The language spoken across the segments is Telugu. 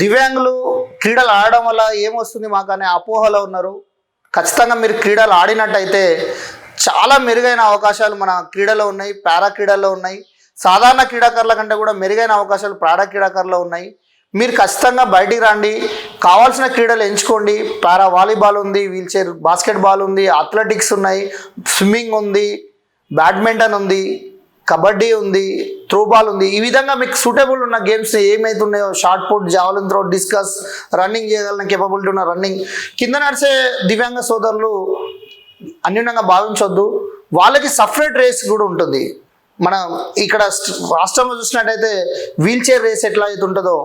దివ్యాంగులు క్రీడలు ఆడడం వల్ల ఏమొస్తుంది మాకు అనే అపోహలో ఉన్నారు. ఖచ్చితంగా మీరు క్రీడలు ఆడినట్టయితే చాలా మెరుగైన అవకాశాలు మన క్రీడలో ఉన్నాయి పారా క్రీడల్లో ఉన్నాయి. సాధారణ క్రీడాకారుల కంటే కూడా మెరుగైన అవకాశాలు పారా క్రీడాకారులో ఉన్నాయి. మీరు ఖచ్చితంగా బయటికి రండి కావాల్సిన క్రీడలు ఎంచుకోండి. పారా వాలీబాల్ ఉంది వీల్ చైర్ ఉంది అథ్లెటిక్స్ ఉన్నాయి స్విమ్మింగ్ ఉంది బ్యాడ్మింటన్ ఉంది. కబడ్డీ ఉంది త్రోబాల్ ఉంది. ఈ విధంగా మీకు సూటబుల్ ఉన్న games ఏమైతున్నాయో shot put javelin throw discus running చేయగలిగిన కెపబిలిటీ ఉన్న రన్నింగ్ కింద నడిచే దివ్యాంగ సోదరులు అన్యూనంగా భావించొద్దు. వాళ్ళకి సపరేట్ రేస్ కూడా ఉంటుంది. మన ఇక్కడ రాష్ట్రంలో చూసినట్టయితే వీల్ చైర్ రేస్ ఎట్లా అయితే ఉంటుందో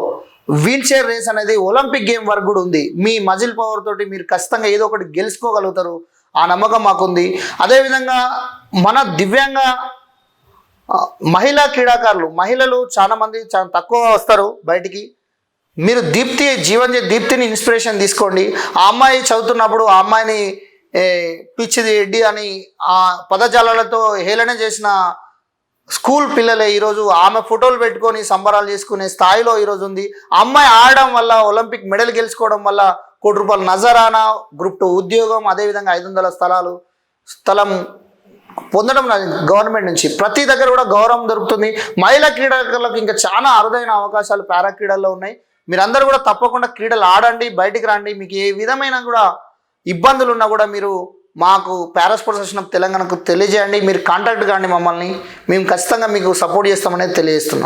వీల్ చైర్ రేస్ అనేది ఒలింపిక్ గేమ్ వరకు కూడా ఉంది. మీ మజిల్ పవర్ తోటి మీరు ఖచ్చితంగా ఏదో ఒకటి గెలుచుకోగలుగుతారు. ఆ నమ్మకం మాకుంది. అదేవిధంగా మన దివ్యాంగ మహిళా క్రీడాకారులు మహిళలు చాలా మంది చాలా తక్కువ వస్తారు బయటికి. మీరు దీప్తి జీవన్ దీప్తిని ఇన్స్పిరేషన్ తీసుకోండి. ఆ అమ్మాయి చదువుతున్నప్పుడు ఆ అమ్మాయిని పిచ్చిది ఎడ్డి అని ఆ పదజాలాలతో హేళన చేసిన స్కూల్ పిల్లలే ఈరోజు ఆమె ఫోటోలు పెట్టుకొని సంబరాలు చేసుకునే స్థాయిలో ఈరోజు ఉంది. అమ్మాయి ఆడడం వల్ల ఒలింపిక్ మెడల్ గెలుచుకోవడం వల్ల కోటి రూపాయల నజరానా గ్రూప్ టూ ఉద్యోగం అదేవిధంగా ఐదు వందల స్థలాలు స్థలం పొందడం గవర్నమెంట్ నుంచి. ప్రతి దగ్గర కూడా గౌరవం దొరుకుతుంది. మహిళా క్రీడాకారులకు ఇంకా చాలా అరుదైన అవకాశాలు పారా క్రీడల్లో ఉన్నాయి. మీరందరూ కూడా తప్పకుండా క్రీడలు ఆడండి బయటికి రండి. మీకు ఏ విధమైన కూడా ఇబ్బందులు ఉన్నా కూడా మీరు మాకు పారాస్పోర్ట్స్ అసోసియేషన్ ఆఫ్ తెలంగాణకు తెలియజేయండి. మీరు కాంటాక్ట్ కాండి మమ్మల్ని. మేము ఖచ్చితంగా మీకు సపోర్ట్ చేస్తామనేది తెలియజేస్తున్నాం.